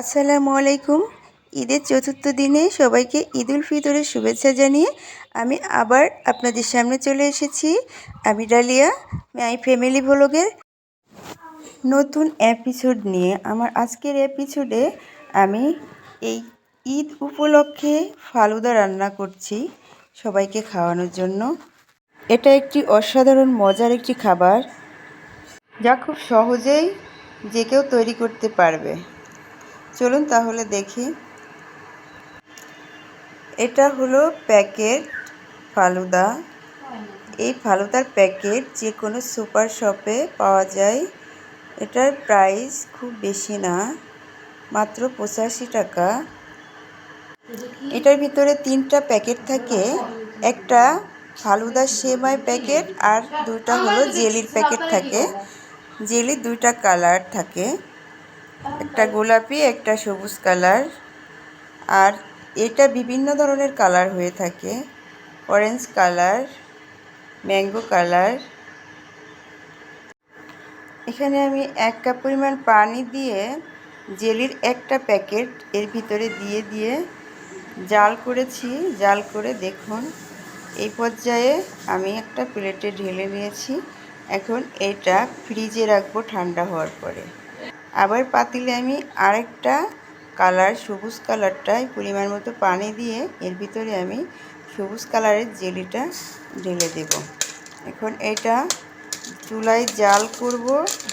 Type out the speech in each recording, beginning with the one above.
আসসালামু আলাইকুম। ঈদের চতুর্থ দিনে সবাইকে ঈদুল ফিতরের শুভেচ্ছা জানিয়ে আমি আবার আপনাদের সামনে চলে এসেছি। আমি ডালিয়া, মাই ফ্যামিলি ভ্লগের নতুন এপিসোড নিয়ে। আমার আজকের এপিসোডে আমি এই ঈদ উপলক্ষে ফালুদা রান্না করছি সবাইকে খাওয়ানোর জন্য। এটা একটি অসাধারণ, মজার একটি খাবার যা খুব সহজেই যে কেউ তৈরি করতে পারবে। চলুন তাহলে দেখি। এটা হলো প্যাকেট ফালুদা। এই ফালুদার প্যাকেট যে কোনো সুপার শপে পাওয়া যায়। এটার প্রাইস খুব বেশি না, মাত্র পঁচাশি টাকা। এটার ভিতরে তিনটা প্যাকেট থাকে, একটা ফালুদার সেমাই প্যাকেট আর দুটা হলো জেলির প্যাকেট থাকে। জেলি দুইটা কালার থাকে। একটা গোলাপি, একটা সবুজ কালার। আর এটা বিভিন্ন ধরনের কালার হয়ে থাকে। Orange colour, mango colour. এখানে আমি এক কাপ পরিমাণ পানি দিয়ে জেলির একটা প্যাকেট এর ভিতরে দিয়ে দিয়ে জাল করেছি। জাল করে দেখুন, এই পর্যায়ে আমি একটা প্লেটে ঢেলে নিয়েছি। এখন এটা ফ্রিজে রাখব ঠান্ডা হওয়ার পরে। আবার পাতিলে আমি আরেকটা কালার, সবুজ কালারটায় পরিমাণ মতো পানি দিয়ে এর ভিতরে আমি সবুজ কালারের জেলিটা ঢেলে দেব। এখন এটা চুলায় জাল করব।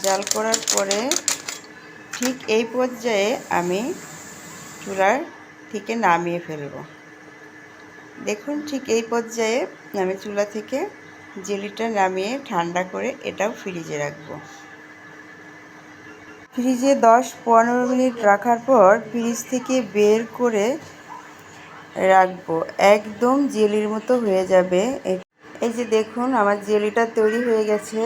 জাল করার পরে ঠিক এই পর্যায়ে আমি চুলার থেকে নামিয়ে ফেলব। দেখুন ঠিক এই পর্যায়ে আমি চুলা থেকে জেলিটা নামিয়ে ঠান্ডা করে এটাও ফ্রিজে রাখব। ফ্রিজে দশ পনেরো মিনিট রাখার পর ফ্রিজ থেকে বের করে রাখব। একদম জেলির মতো হয়ে যাবে। এই যে দেখুন, আমার জেলিটা তৈরি হয়ে গেছে।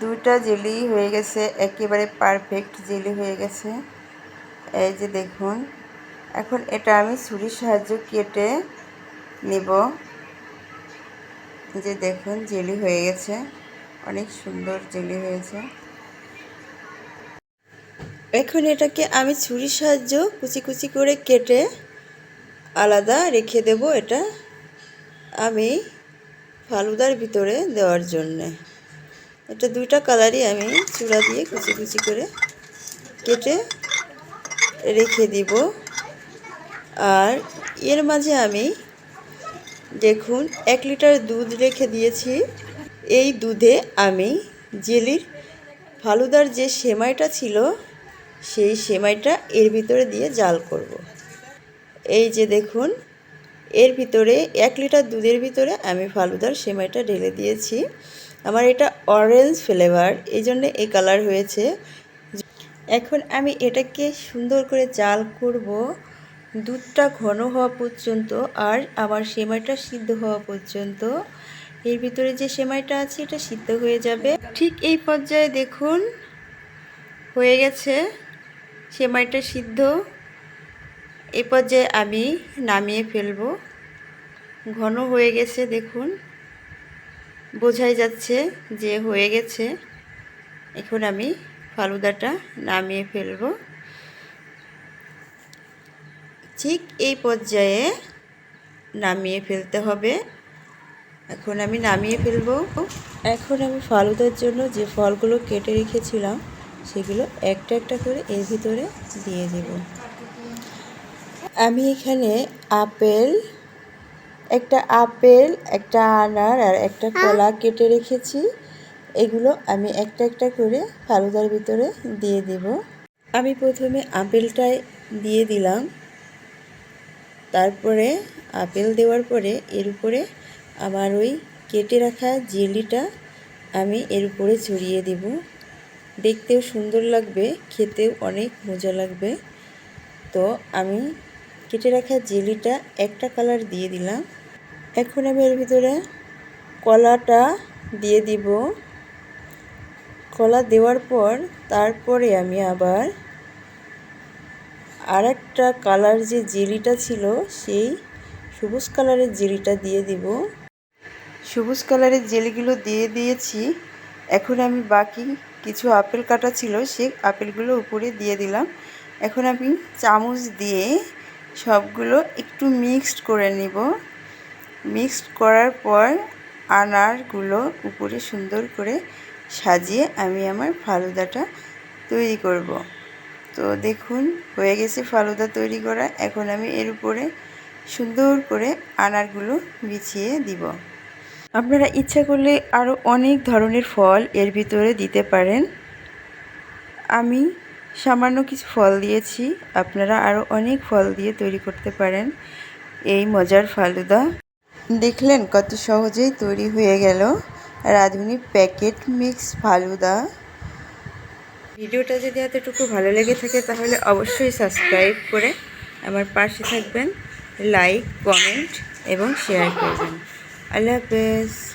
দুইটা জেলি হয়ে গেছে, একেবারে পারফেক্ট জেলি হয়ে গেছে। এই যে দেখুন, এখন এটা আমি ছুরির সাহায্য কেটে নেব। যে দেখুন, জেলি হয়ে গেছে। অনেক সুন্দর জেলি হয়েছে। এখন এটাকে আমি ছুরির সাহায্য কুচি কুচি করে কেটে আলাদা রেখে দেব এটা আমি ফালুদার ভিতরে দেওয়ার জন্যে। এটা দুইটা কালারই আমি চূড়া দিয়ে কুচি কুচি করে কেটে রেখে দিব। আর এর মাঝে আমি দেখুন, এক লিটার দুধ রেখে দিয়েছি। এই দুধে আমি জেলির ফালুদার যে সেমাইটা ছিল সেই সেমাইটা এর ভিতরে দিয়ে জাল করব। এই যে দেখুন, এর ভিতরে এক লিটার দুধের ভিতরে আমি ফালুদার সেমাইটা ঢেলে দিয়েছি। আমার এটা অরেঞ্জ ফ্লেভার এই জন্যে এই কালার হয়েছে। এখন আমি এটাকে সুন্দর করে জাল করব। দুধটা ঘন হওয়া পর্যন্ত আর আমার সেমাইটা সিদ্ধ হওয়া পর্যন্ত। এর ভিতরে যে সেমাইটা আছে, এটা সিদ্ধ হয়ে যাবে। ঠিক এই পর্যায়ে দেখুন, হয়ে গেছে। সেমাইটা সিদ্ধ। এ পর্যায়ে আমি নামিয়ে ফেলব। ঘন হয়ে গেছে, দেখুন। বোঝাই যাচ্ছে যে হয়ে গেছে। এখন আমি ফালুদাটা নামিয়ে ফেলব। ঠিক এই পর্যায়ে নামিয়ে ফেলতে হবে। এখন আমি নামিয়ে ফেলব। এখন আমি ফালুদার জন্য যে ফলগুলো কেটে রেখেছিলাম সেগুলো একটা একটা করে এর ভিতরে দিয়ে দেব। আমি এখানে আপেল, একটা আপেল, একটা আনার আর একটা কলা কেটে রেখেছি। এগুলো আমি একটা একটা করে ফালুদার ভিতরে দিয়ে দেব। আমি প্রথমে আপেলটাই দিয়ে দিলাম। তারপরে আপেল দেওয়ার পরে এর উপরে আমার ওই কেটে রাখা জেলিটা আমি এর উপরে ছড়িয়ে দেবো। দেখতেও সুন্দর লাগবে, খেতেও অনেক মজা লাগবে। তো আমি কেটে রাখা জেলিটা একটা কালার দিয়ে দিলাম। এখন আমি এর ভিতরে কলাটা দিয়ে দিব। কলা দেওয়ার পর তারপরে আমি আবার আর একটা কালার যে জেলিটা ছিল, সেই সবুজ কালারের জেলিটা দিয়ে দিব। সবুজ কালারের জেলিগুলো দিয়ে দিয়েছি। এখন আমি বাকি কিছু আপেল কাটা ছিল, সেই আপেলগুলো উপরে দিয়ে দিলাম। এখন আমি চামচ দিয়ে সবগুলো একটু মিক্সড করে নিব। মিক্সড করার পর আনারগুলো উপরে সুন্দর করে সাজিয়ে আমি আমার ফালুদাটা তৈরি করব। তো দেখুন, হয়ে গেছে ফালুদা তৈরি করা। এখন আমি এর উপরে সুন্দর করে আনারগুলো বিছিয়ে দিব। আপনারা ইচ্ছা করলে আরও অনেক ধরনের ফল এর ভিতরে দিতে পারেন। আমি সামান্য কিছু ফল দিয়েছি। আপনারা আরও অনেক ফল দিয়ে তৈরি করতে পারেন। এই মজার ফালুদা। দেখলেন কত সহজেই তৈরি হয়ে গেল রাঁধুনি প্যাকেট মিক্স ফালুদা। ভিডিওটা যদি এতটুকু ভালো লেগে থাকে তাহলে অবশ্যই সাবস্ক্রাইব করে আমার পাশে থাকবেন, লাইক, কমেন্ট এবং শেয়ার করবেন। আল্লাহ হাফেজ।